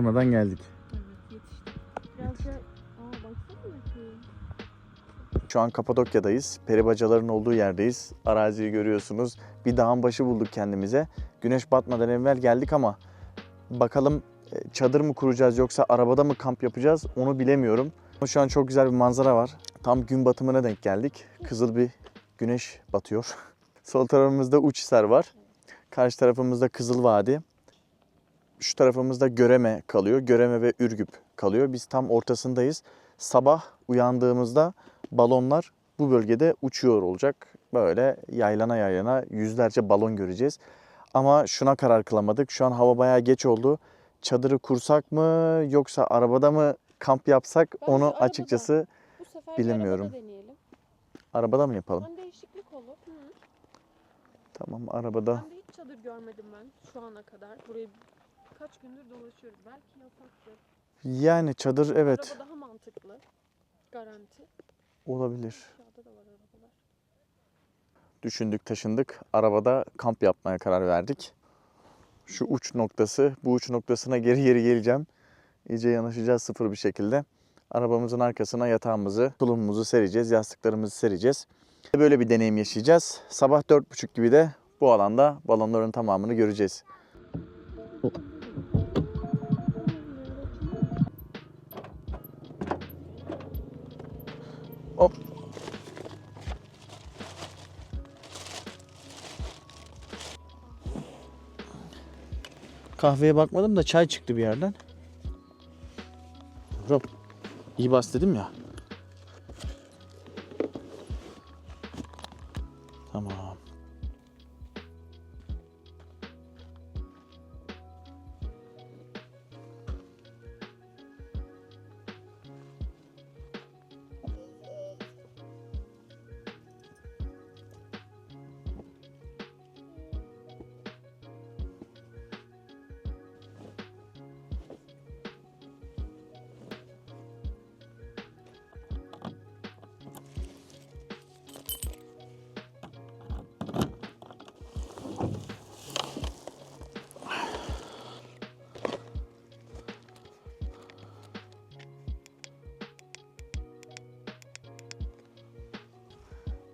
kararmadan geldik. Evet yetiştik. Biraz da aa baksana bakayım. Şu an Kapadokya'dayız. Peribacaların olduğu yerdeyiz. Araziyi görüyorsunuz. Bir dağın başı bulduk kendimize. Güneş batmadan evvel geldik ama bakalım e, çadır mı kuracağız yoksa arabada mı kamp yapacağız onu bilemiyorum. Ama Şu an çok güzel bir manzara var. Tam gün batımına denk geldik. Kızıl bir güneş batıyor. Sol tarafımızda Uçhisar var. Karşı tarafımızda Kızıl Vadi. Şu tarafımızda Göreme kalıyor. Göreme ve Ürgüp kalıyor. Biz tam ortasındayız. Sabah uyandığımızda balonlar bu bölgede uçuyor olacak. Böyle yaylana yaylana yüzlerce balon göreceğiz. Ama şuna karar kılamadık. Şu an hava bayağı geç oldu. Çadırı kursak mı yoksa arabada mı kamp yapsak Bence onu arabada. açıkçası Bu sefer Bilemiyorum. arabada deneyelim. arabada mı yapalım? Hem değişiklik olur. Hı. Tamam arabada. Ben de hiç çadır görmedim ben şu ana kadar. Burayı kaç gündür dolaşıyoruz. Belki yasaktır. Yani çadır evet Araba daha mantıklı. Garanti. olabilir. Aşağıda da var arabalar. Düşündük taşındık. Arabada kamp yapmaya karar verdik. Şu uç noktası, bu uç noktasına geri geri geleceğim. İyice yanaşacağız sıfır bir şekilde. Arabamızın arkasına yatağımızı, tulumumuzu sereceğiz, yastıklarımızı sereceğiz. Böyle bir deneyim yaşayacağız. Sabah 4.30 gibi de bu alanda balonların tamamını göreceğiz. Hop. Kahveye bakmadım da çay çıktı bir yerden. Rob, iyi bas dedim ya. Tamam.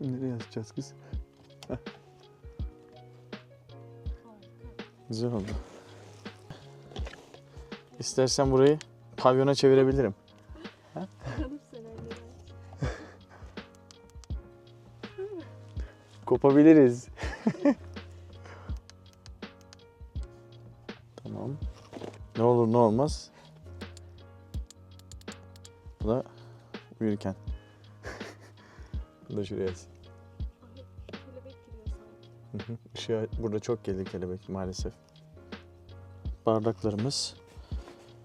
Nereye yazacağız? Heh. Güzel oldu. İstersen burayı pavyona çevirebilirim. Kopabiliriz. tamam. Ne olur ne olmaz. Bu da uyurken. Da şuraya. Işığa burada çok gelir kelebek maalesef. Bardaklarımız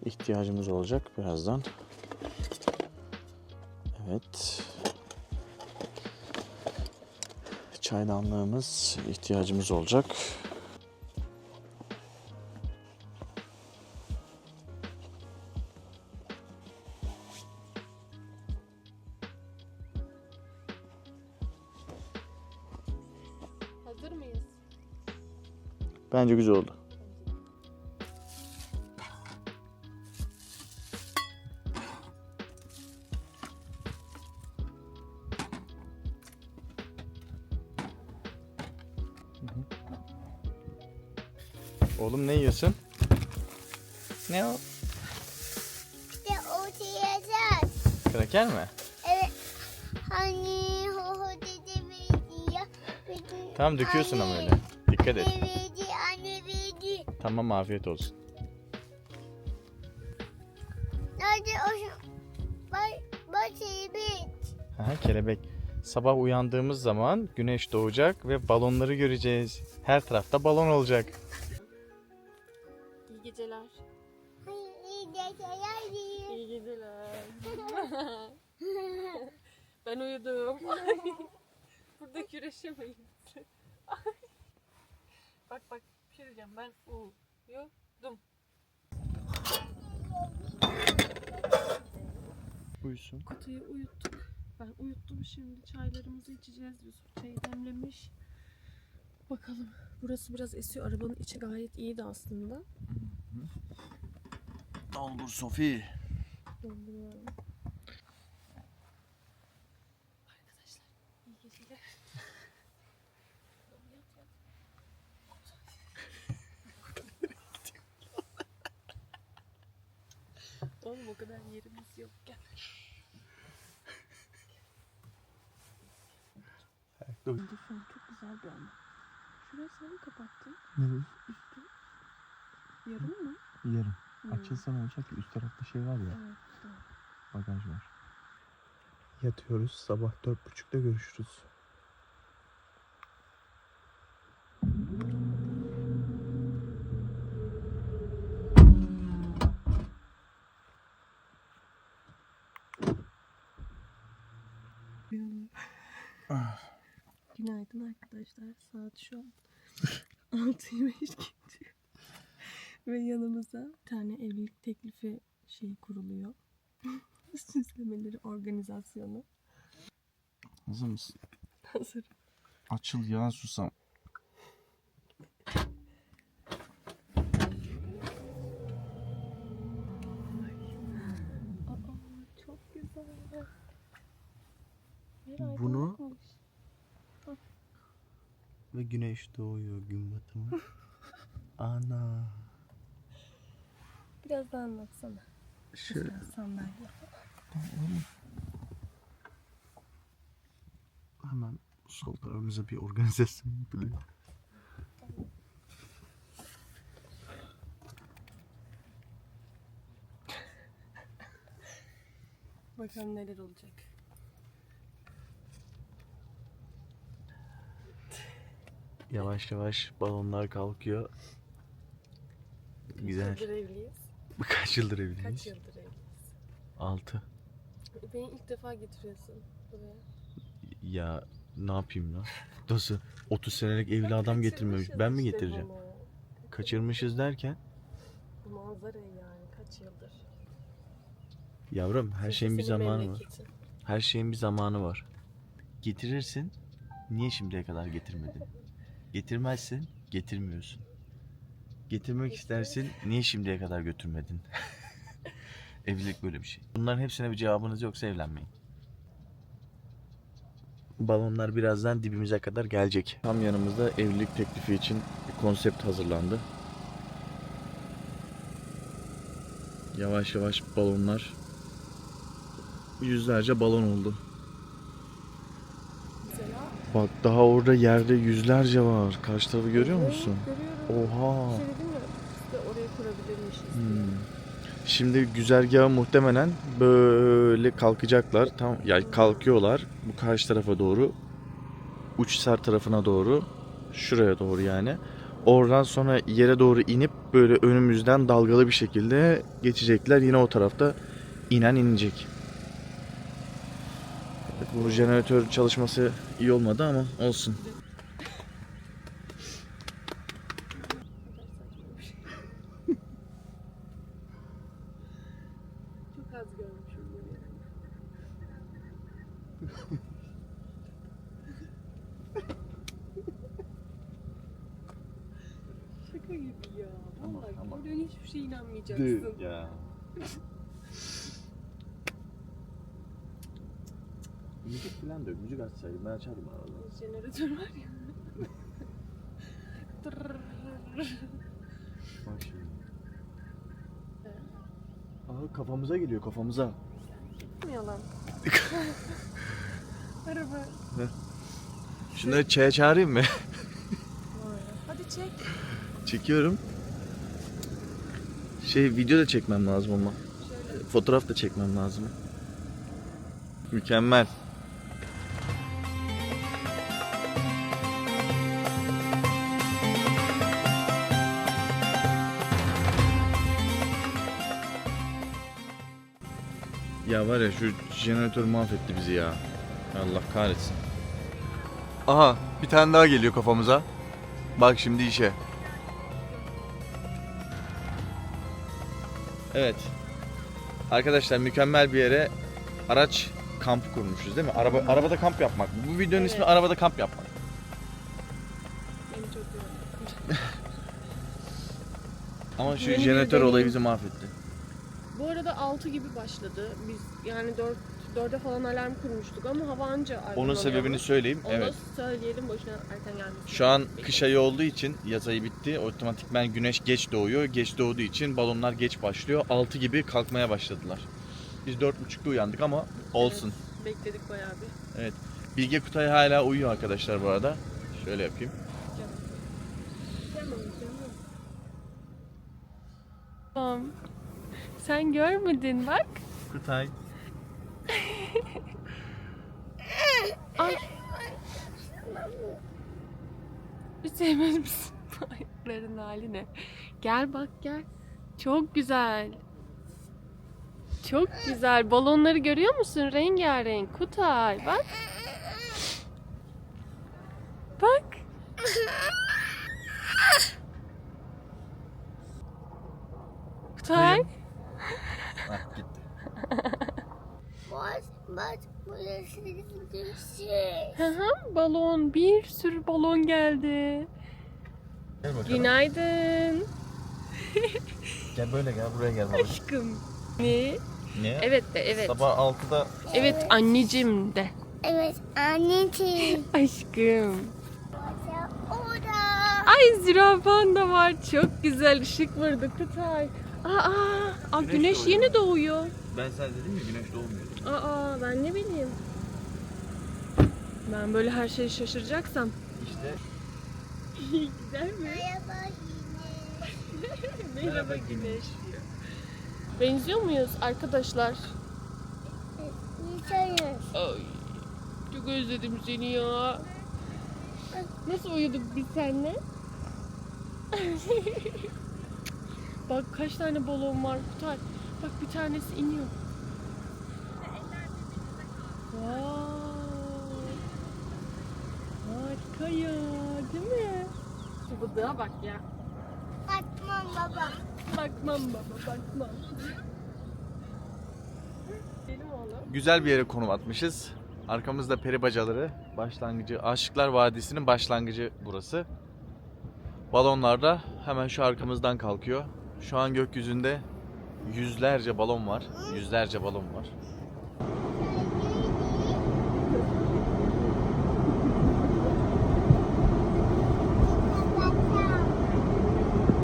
ihtiyacımız olacak birazdan. Evet. Çaydanlığımız ihtiyacımız olacak. Bence güzel oldu. Oğlum ne yiyorsun? Ne o? İşte oturacağız. Kraker mi? Evet. Hani ho ho dede ya. Bütün Tamam döküyorsun ama öyle. Dikkat et. Verdi. Tamam afiyet olsun. Nerede o? Bak, bak evet. Aha, kelebek. Sabah uyandığımız zaman güneş doğacak ve balonları göreceğiz. Her tarafta balon olacak. İyi geceler. Hayır, iyi geceler. İyi geceler. ben uyudum. Burada küreşemeyiz. bak bak şey diyeceğim. Ben uyudum. Uyusun. Kutuyu uyuttuk. Ben uyuttum şimdi çaylarımızı içeceğiz. Yusuf çayı demlemiş. Bakalım. Burası biraz esiyor. Arabanın içi gayet iyiydi aslında. Doldur Sofi. Dolduruyorum. Arkadaşlar iyi geceler. Yat, yat. Oğlum o kadar yerimiz yok gel. An çok güzel bir an. Şurayı sen mi kapattın? Neresi? Üstü. Yarım mı? Yarım. Hmm. Açılsa ne olacak ki? Üst tarafta şey var ya. Evet. doğru. Bagaj var. Yatıyoruz. Sabah dört buçukta görüşürüz. Günaydın arkadaşlar. Saat şu an 6'yı 5 geçiyor. Ve yanımıza bir tane evlilik teklifi şeyi kuruluyor. Süslemeleri, organizasyonu. Hazır mısın? Hazır. Açıl ya susam. Aa, çok güzel. Meral Bunu- yapmış. Ve güneş doğuyor gün batımı. Ana. Biraz daha anlatsana. Şöyle. Mesela sandalye. Hemen sol tarafımıza bir organizasyon yapılıyor. Bakalım neler olacak. Yavaş yavaş balonlar kalkıyor. Güzel. Kaç yıldır evliyiz? Kaç yıldır Kaç evliyiz? yıldır evliyiz? 6. Beni ilk defa getiriyorsun buraya. Ya ne yapayım lan? Nasıl? 30 senelik evli adam getirmemiş. Ben mi işte getireceğim? bunu. Kaçırmışız derken Bu manzarayı yani kaç yıldır. yavrum her şeyin bir zamanı var. memleketin. Her şeyin bir zamanı var. Getirirsin. Niye şimdiye kadar getirmedin? Getirmezsin, getirmiyorsun. Getirmek istersin, niye şimdiye kadar götürmedin? Evlilik böyle bir şey. Bunların hepsine bir cevabınız yoksa evlenmeyin. Balonlar birazdan dibimize kadar gelecek. Tam yanımızda evlilik teklifi için bir konsept hazırlandı. Yavaş yavaş balonlar yüzlerce balon oldu. Bak daha orada yerde yüzlerce var. Karşı tarafı görüyor Evet, musun? Görüyorum. Oha. Bir şey dedim oraya kurabilirmişiz. Hmm. Şimdi güzergahı muhtemelen böyle kalkacaklar. Tam ya kalkıyorlar bu karşı tarafa doğru. Uçsar tarafına doğru. Şuraya doğru yani. Oradan sonra yere doğru inip böyle önümüzden dalgalı bir şekilde geçecekler. Yine o tarafta inen inecek. Bu jeneratör çalışması iyi olmadı ama olsun. Çok az görmüşüm bunu. Şaka gibi ya. Vallahi gördüğün hiçbir şeye inanmayacaksın. Ya. Falan da yok. Müzik açsaydım ben açardım arada. Jeneratör var ya. Tırrrr. Bak şimdi. Aha kafamıza geliyor kafamıza. Yalan. Araba. Şunları çaya çağırayım mı? Hadi çek. Çekiyorum. Şey video da çekmem lazım ama. Şöyle. Fotoğraf da çekmem lazım. Mükemmel. Ya var ya şu jeneratör mahvetti bizi ya. Allah kahretsin. Aha bir tane daha geliyor kafamıza. Bak şimdi işe. Evet. Arkadaşlar mükemmel bir yere araç kampı kurmuşuz değil mi? Araba arabada kamp yapmak. Bu videonun ismi Evet. arabada kamp yapmak. Beni çok yordu. Ama şu Yeni bir jeneratör deneyim. olayı bizi mahvetti. Bu arada 6 gibi başladı. Biz yani 4 4'e falan alarm kurmuştuk ama hava anca Onun sebebini söyleyeyim. Onu Evet. söyleyelim boşuna erken gelmesin. Şu an kış ayı olduğu için yaz ayı bitti. Otomatikmen güneş geç doğuyor. Geç doğduğu için balonlar geç başlıyor. 6 gibi kalkmaya başladılar. Biz 4.30'da uyandık ama olsun. Evet, bekledik bayağı bir. Bilge Kutay hala uyuyor arkadaşlar bu arada. Şöyle yapayım. Tamam. Sen görmedin bak. Kutay. Ay. Sevmez misin ayakların haline? Gel bak gel. Çok güzel. Çok güzel. Balonları görüyor musun? Rengarenk. Kutay bak. Bak. Kutay. Hah, gitti. Bak bak burası düşün. Hı hı, balon. Bir sürü balon geldi. Gel bakalım. Günaydın. Gel böyle gel buraya gel baba. Aşkım. Ne? Ne? Evet de evet. Sabah 6'da Evet anneciğim de. Evet anneciğim. Aşkım. Orada. Ay zürafan da var. Çok güzel ışık vurdu Kutay. Aa, aa Güneş güneş, yeni doğuyor. ben sana dedim ya güneş doğmuyor. Aa ben ne bileyim. Ben böyle her şeye şaşıracaksam. İşte Güzel mi? Merhaba yine. Merhaba güneş diyor. Benziyor muyuz arkadaşlar? Yaşarız. Ay çok özledim seni ya. Nasıl uyuduk biz seninle? Bak kaç tane balon var Kutay. Bak bir tanesi iniyor. Vay. Harika ya değil mi? Şu bıdığa bak ya. Bakmam baba. Bakmam baba bakmam. Benim oğlum. güzel bir yere konum atmışız. Arkamızda peri bacaları başlangıcı, Aşıklar Vadisi'nin başlangıcı burası. Balonlar da hemen şu arkamızdan kalkıyor. Şu an gökyüzünde yüzlerce balon var. Yüzlerce balon var.